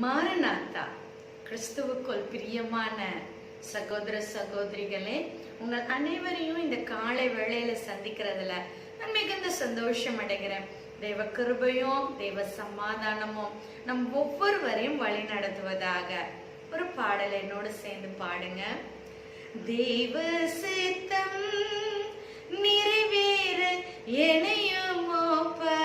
மாரநாத்தா கிறிஸ்துவுக்குள் பிரியமான சகோதர சகோதரிகளே உங்கள் அனைவரையும் இந்த காலை வேளையில சந்திக்கிறதுல நான் மிகுந்த சந்தோஷம் அடைகிறேன். தெய்வ கிருபையும் தெய்வ சமாதானமும் நம் ஒவ்வொருவரையும் வழி நடத்துவதாக ஒரு பாடல் என்னோடு சேர்ந்து பாடுங்க. தெய்வ சித்தம் நிறைவேற எனையும் ஒப்படைக்கிறேன்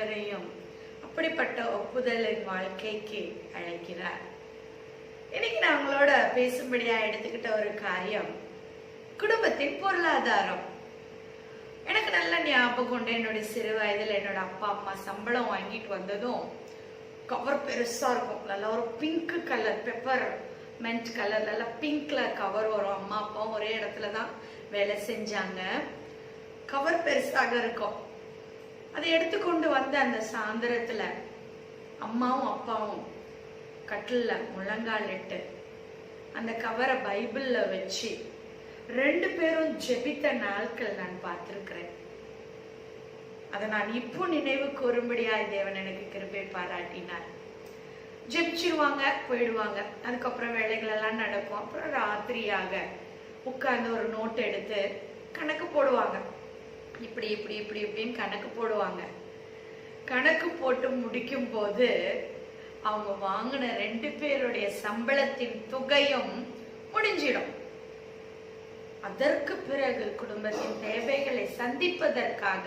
அனைவரையும் அப்படிப்பட்ட ஒப்புதலின் வாழ்க்கைக்கு அழைக்கிறார். இன்னைக்கு நான் உங்களோட பேசும்படியா எடுத்துக்கிட்ட ஒரு காரியம் குடும்பத்தின் பொருளாதாரம். எனக்கு நல்ல ஞாபகம் உண்டு. என்னுடைய சிறு வயதில் என்னோட அப்பா அம்மா சம்பளம் வாங்கிட்டு வந்ததும் கவர் பெருசா இருக்கும். நல்லா ஒரு pink colour peppermint colour நல்லா பிங்க்ல கவர் வரும். அம்மா அப்பாவும் ஒரே இடத்துல தான் வேலை செஞ்சாங்க. கவர் பெருசாக இருக்கும். அதை எடுத்துக்கொண்டு வந்த அந்த சாயந்தரத்துல அம்மாவும் அப்பாவும் கட்டில்ல முழங்கால் இட்டு அந்த கவரை பைபிள்ல வச்சு ரெண்டு பேரும் ஜெபித்த நாட்கள் நான் பார்த்திருக்கிறேன். அதை நான் இப்போ நினைவு கூறும்படியாய் தேவன் எனக்கு கிருப்பை பாராட்டினார். ஜெபிச்சிருவாங்க போயிடுவாங்க. அதுக்கப்புறம் வேலைகள் எல்லாம் நடக்கும். அப்புறம் ராத்திரியாக உட்கார்ந்து ஒரு நோட் எடுத்து கணக்கு போடுவாங்க. இப்படி இப்படி இப்படி இப்படின்னு கணக்கு போடுவாங்க. கணக்கு போட்டு முடிக்கும் போது அவங்க வாங்கின ரெண்டு பேருடைய சம்பளத்தின் தொகையும் முடிஞ்சிடும். அதற்கு பிறகு குடும்பத்தின் தேவைகளை சந்திப்பதற்காக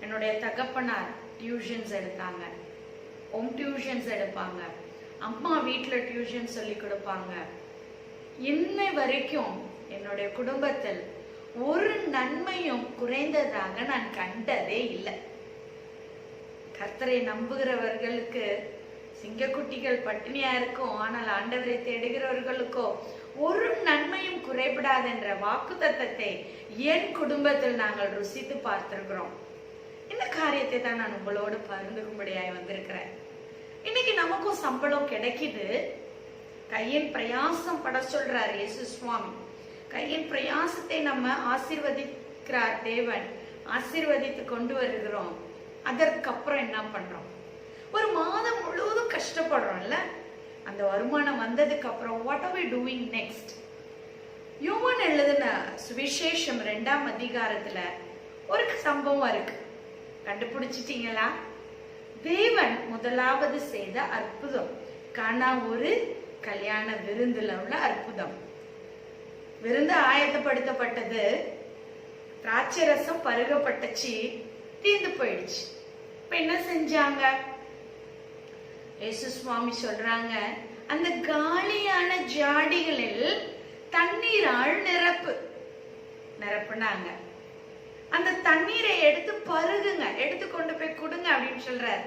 என்னுடைய தகப்பனார் டியூஷன்ஸ் எடுத்தாங்க. ஹோம் டியூஷன்ஸ் எடுப்பாங்க. அம்மா வீட்டில் டியூஷன் சொல்லி கொடுப்பாங்க. இன்னை வரைக்கும் என்னுடைய குடும்பத்தில் ஒரு நன்மையும் குறைந்ததாக நான் கண்டதே இல்லை. கர்த்தரை நம்புகிறவர்களுக்கு சிங்கக்குட்டிகள் பட்டினியா இருக்கும் ஆனால் ஆண்டவரை தேடுகிறவர்களுக்கோ ஒரு நன்மையும் குறைபடாது என்ற வாக்கு தத்தத்தை என் குடும்பத்தில் நாங்கள் ருசித்து பார்த்திருக்கிறோம். இந்த காரியத்தை தான் நான் உங்களோடு பகிர்ந்துக்கும்படியாய் வந்திருக்கிறேன். இன்னைக்கு நமக்கும் சம்பளம் கிடைக்குது. கையின் பிரயாசம் பட சொல்றார் இயேசு சுவாமி. கையின் பிரயாசத்தை நம்ம ஆசிர்வதிக்கிறார் தேவன். ஆசிர்வதித்து கொண்டு வருகிறோம். அதற்கப்புறம் என்ன பண்றோம்? ஒரு மாதம் முழுவதும் கஷ்டப்படுறோம்ல? அந்த வருமானம் வந்ததுக்கு அப்புறம் what are we doing next யோவான் எழுதின சுவிசேஷம் ரெண்டாம் அதிகாரத்துல ஒரு சம்பவம் இருக்கு. கண்டுபிடிச்சிட்டீங்களா? தேவன் முதலாவது செய்த அற்புதம். காணா ஒரு கல்யாண விருந்துல உள்ள அற்புதம். விருந்து ஆயத்தப்படுத்தப்பட்டது. திராட்சை ரசம் பருகப்பட்டுச்சு தீர்ந்து போயிடுச்சு. இப்ப என்ன செஞ்சாங்க? இயேசு சுவாமி சொல்றாங்க அந்த காலியான ஜாடிகளில் தண்ணீரால் நிரப்பு. நிரப்புனாங்க. அந்த தண்ணீரை எடுத்து பருகுங்க எடுத்து கொண்டு போய் கொடுங்க அப்படின்னு சொல்றாரு.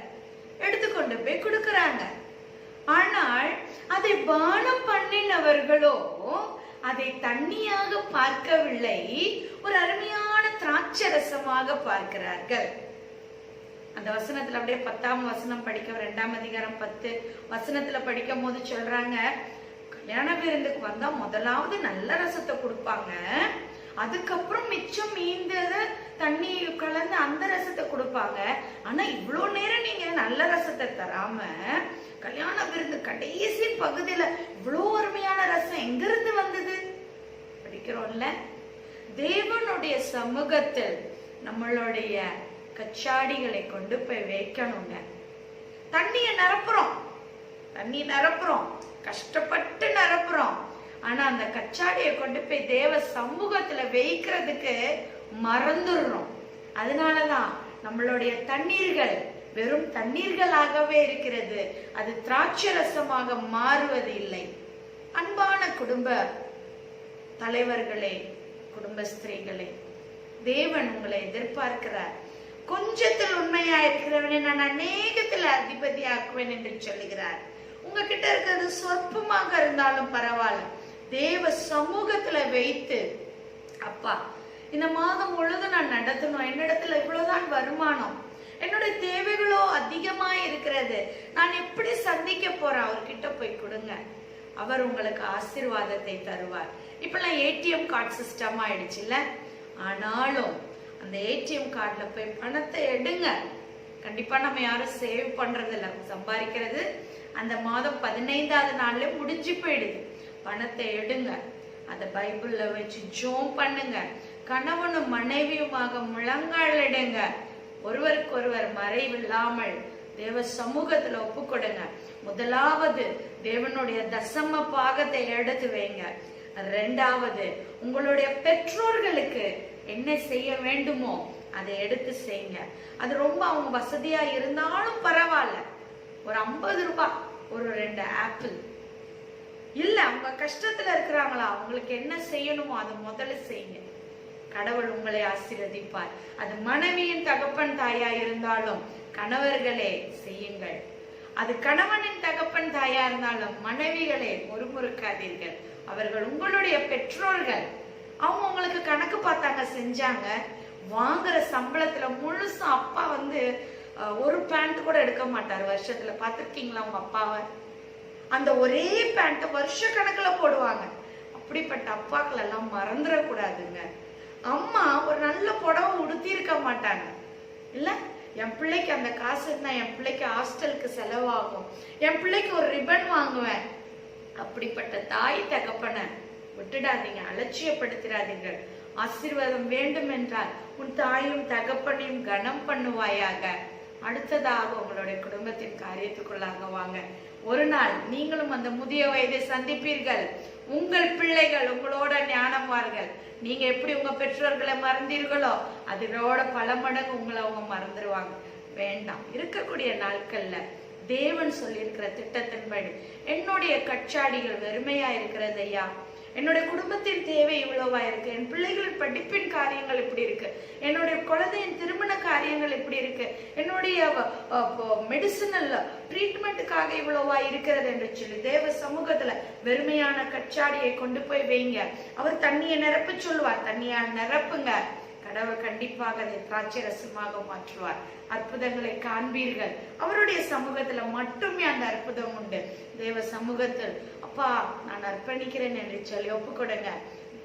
எடுத்து கொண்டு போய் கொடுக்கறாங்க. ஆனால் அதை பானம் பண்ணினவர்களோ அதை தண்ணியாக பார்க்கவில்லை. ஒரு அருமையான திராட்சை ரசமாக பார்க்கிறார்கள். அந்த வசனத்துல அப்படியே பத்தாம் வசனம் படிக்க ரெண்டாம் அதிகாரம் பத்து வசனத்துல படிக்கும் போது சொல்றாங்க கல்யாண விருந்துக்கு வந்தா முதலாவது நல்ல ரசத்தை கொடுப்பாங்க. அதுக்கப்புறம் மிச்சம் மீந்ததை தண்ணி கலந்து அந்த ரசத்தை கொடுப்பாங்க. ஆனா இவ்வளோ நேரம் நீங்க நல்ல ரசத்தை தராம கல்யாண விருந்து கடைசி பகுதியில இவ்வளோ அருமையான ரசம் எங்க இருந்து வந்தது? படிக்கிறோம்ல? தேவனுடைய சமூகத்தில் நம்மளுடைய கச்சாடிகளை கொண்டு போய் வைக்கணுங்க. தண்ணிய நிரப்புறோம். தண்ணி நிரப்புறோம். கஷ்டப்பட்டு நிரப்புறோம். ஆனா அந்த கச்சாடியை கொண்டு போய் தேவ சமூகத்துல வைக்கிறதுக்கு மறந்துடுறோம். அதனாலதான் நம்மளுடைய தண்ணீர்கள் வெறும் தண்ணீர்களாகவே இருக்கிறது. அது திராட்சரசமாக மாறுவது இல்லை. அன்பான குடும்ப தலைவர்களே குடும்ப ஸ்திரீகளே தேவன் உங்களை எதிர்பார்க்கிறார். கொஞ்சத்தில் உண்மையா இருக்கிறவனை நான் அநேகத்தில் அதிபதி ஆக்குவேன் என்று சொல்லுகிறார். உங்ககிட்ட இருக்கிறது சொற்பமாக இருந்தாலும் பரவாயில்ல. தேவ சமூகத்துல வைத்து அப்பா இந்த மாதம் முழுதும் நான் நடத்தணும். என்னிடத்துல இவ்வளவுதான் வருமானம். என்னுடைய தேவைகளோ அதிகமா இருக்கிறது. நான் எப்படி சந்திக்க போறேன்? அவர்கிட்ட போய் கொடுங்க. அவர் உங்களுக்கு ஆசீர்வாதத்தை தருவார். இப்பெல்லாம் ஏடிஎம் கார்டு சிஸ்டம் ஆயிடுச்சுல்ல? ஆனாலும் அந்த ஏடிஎம் கார்டில் போய் பணத்தை எடுங்க. கண்டிப்பாக நம்ம யாரும் சேவ் பண்ணுறதில்ல சம்பாதிக்கிறது அந்த மாதம் பதினைந்தாவது நாளில் முடிஞ்சு போயிடுது. பணத்தை எடுங்க. அதை பைபிள்ல வச்சு ஜோம் பண்ணுங்க. கணவனும் மனைவியுமாக முழங்காலிடுங்க ஒருவருக்கு ஒருவர் மறைவில்லாமல் தேவ சமூகத்துல ஒப்பு கொடுங்க. முதலாவது தேவனுடைய தசம பாகத்தை எடுத்து வைங்க. ரெண்டாவது உங்களுடைய பெற்றோர்களுக்கு என்ன செய்ய வேண்டுமோ அதை எடுத்து செய்யுங்க. அது ரொம்ப அவங்க வசதியா இருந்தாலும் பரவாயில்ல. ஒரு ஐம்பது ரூபாய் ஒரு ரெண்டு ஆப்பிள். இல்ல அவங்க கஷ்டத்துல இருக்கிறாங்களா? அவங்களுக்கு என்ன செய்யணுமோ அதை முதல்ல செய்யுங்க. கடவுள் உங்களை ஆசீர்வதிப்பார். அது மனைவியின் தகப்பன் தாயா இருந்தாலும் கணவர்களே செய்யுங்கள். அது கணவனின் தகப்பன் தாயா இருந்தாலும் மனைவிகளே முறுமுறுக்காதீர்கள். அவர்கள் உங்களுடைய பெற்றோர்கள். அவங்க உங்களுக்கு கணக்கு பார்த்தாங்க செஞ்சாங்க. வாங்குற சம்பளத்துல முழுசா அப்பா வந்து அஹ், ஒரு பேண்ட் கூட எடுக்க மாட்டார் வருஷத்துல. பார்த்திருக்கீங்களா உங்க அப்பாவை? அந்த ஒரே பேண்ட்டை வருஷ கணக்கில் போடுவாங்க. அப்படிப்பட்ட அப்பாக்கள் எல்லாம் மறந்துடக்கூடாதுங்க. அம்மா ஒரு நல்ல புடவை உடுத்தியிருக்க மாட்டாங்க. இல்லை? என் பிள்ளைக்கு அந்த காசு தான் என் பிள்ளைக்கு ஹாஸ்டலுக்கு செலவாகும். என் பிள்ளைக்கு ஒரு ரிப்பன் வாங்குவேன். அப்படிப்பட்ட தாய் தகப்பனை விட்டுடாதீங்க. அலட்சியப்படுத்திடாதீங்க. ஆசீர்வாதம் வேண்டும் என்றால் உன் தாயும் தகப்பனையும் கனம் பண்ணுவாயாக. அடுத்ததாக உங்களுடைய குடும்பத்தின் காரியத்துக்குள்ளாக வாங்க. ஒரு நாள் நீங்களும் அந்த முதிய வயதை சந்திப்பீர்கள். உங்கள் பிள்ளைகள் உங்களோட ஞானம் வார்கள் நீங்க எப்படி உங்க பெற்றோர்களை மறந்தீர்களோ அதோட பல மடங்கு உங்களை அவங்க மறந்துடுவாங்க வேண்டாம். இருக்கக்கூடிய நாட்கள்ல தேவன் சொல்லியிருக்கிற திட்டத்தின்படி என்னுடைய கச்சாடிகள் வெறுமையா இருக்கிறது ஐயா. என்னுடைய குடும்பத்தின் தேவை இவ்வளவா இருக்கு? என் பிள்ளைகளின் படிப்பின் காரியங்கள் இப்படி இருக்கு. என்னுடைய குழந்தையின் திருமண காரியங்கள் இப்படி இருக்கு. என்னுடைய மெடிசனல் ட்ரீட்மெண்ட்டுக்காக இவ்வளவா இருக்கிறது என்று சொல்லி தேவ சமூகத்துல வெறுமையான கச்சாடியை கொண்டு போய் வைங்க. அவர் தண்ணியை நிரப்ப சொல்லுவார். தண்ணியால் நிரப்புங்க. கடவுள் கண்டிப்பாக அதை திராட்சை ரசமாக மாற்றுவார். அற்புதங்களை காண்பீர்கள். அவருடைய சமூகத்துல மட்டுமே அந்த அற்புதம் உண்டு. தேவ சமூகத்தில் அப்பா நான் அர்ப்பணிக்கிறேன் என்று சொல்லி ஒப்பு கொடுங்க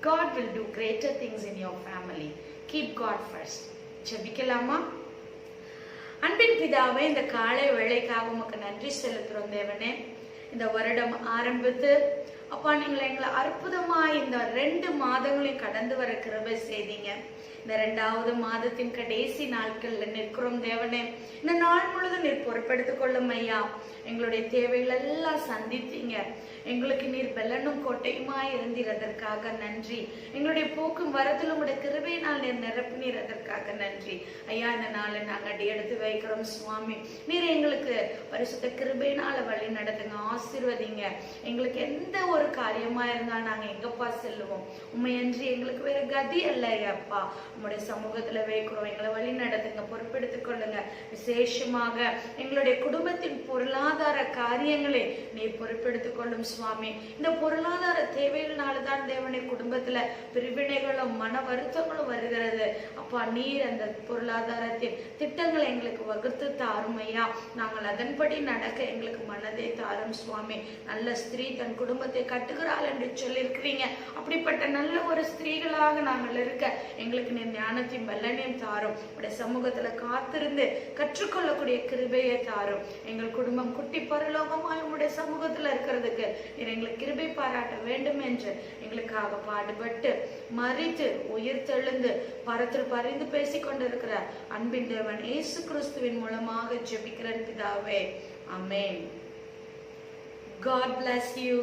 God will do greater things in your family. Keep God first. ஜெபிக்கலாமா? அன்பின் பிதாவே இந்த காலை வேலைக்காக உமக்கு நன்றி செலுத்துறோம் தேவனே. இந்த வருடம் ஆரம்பித்து அப்பா நீங்கள் எங்களை அற்புதமா இந்த ரெண்டு மாதங்களையும் கடந்து வர கிருபை செய்தீங்க. இந்த ரெண்டாவது மாதத்தின் கடைசி நாட்கள்ல நிற்கிறோம் தேவனே. இந்த நாள் முழுதும் நீர் பொறுப்பெடுத்துக் கொள்ளும் ஐயா. எங்களுடைய தேவைகள் எல்லாம் சந்தித்தீங்க. எங்களுக்கு நீர் பெல்லனும் கோட்டையுமாய் இருந்தீர் அதற்காக நன்றி. எங்களுடைய போக்கும் வரதிலும் கிருபை கிருபையினால் நீர் நிரப்பினீர் அதற்காக நன்றி. ஐயா இந்த நாளை நாங்கள் அடி எடுத்து வைக்கிறோம் சுவாமி. நீர் எங்களுக்கு பரிசுத்த கிருபையினால வழி நடத்துங்க ஆசிர்வதிங்க. எங்களுக்கு எந்த ஒரு காரியமா இருந்தால் நாங்கள் எங்கப்பா செல்லுவோம்? உண்மையன்றி எங்களுக்கு வேற கதி அல்ல அப்பா உங்களுடைய சமூகத்தில் வைக்கிறோம் எங்களை வழி நடத்துங்க பொறுப்பெடுத்துக் கொள்ளுங்க. விசேஷமாக எங்களுடைய குடும்பத்தின் பொருளாதார காரியங்களை நீ பொறுப்பெடுத்துக் கொள்ளும் சுவாமி. இந்த பொருளாதார தேவைகள்னால தான் தேவனை குடும்பத்துல பிரிவினைகளும் மன வருத்தங்களும் வருகிறது. அப்பா நீர் அந்த பொருளாதாரத்தின் திட்டங்களை எங்களுக்கு வகுத்து தாரும் ஐயா. நாங்கள் அதன்படி நடக்க எங்களுக்கு மனதை தாரும் சுவாமி. நல்ல ஸ்திரீ தன் குடும்பத்தை கட்டுகிறாள் என்று சொல்லியிருக்கிறீங்க. அப்படிப்பட்ட நல்ல ஒரு ஸ்திரீகளாக நாங்கள் இருக்க எங்களுக்கு நீ ஞானத்தையும் வல்லனையும் தாரும். உடைய சமூகத்துல காத்திருந்து கற்றுக்கொள்ளக்கூடிய கிருபையை தாரும். எங்கள் குடும்பம் குட்டி பரலோகமாய் உம்முடைய சமூகத்துல இருக்கிறதுக்கு நீர் எங்களுக்கு கிருபை பாராட்ட வேண்டும் என்று எங்களுக்காக பாடுபட்டு மறித்து உயிர் தெழுந்து பரத்தில் பறிந்து பேசிக் கொண்டிருக்கிற அன்பின் தேவன் இயேசு கிறிஸ்துவின் மூலமாக ஜெபிக்கிறேன் பிதாவே அமேன் God bless you.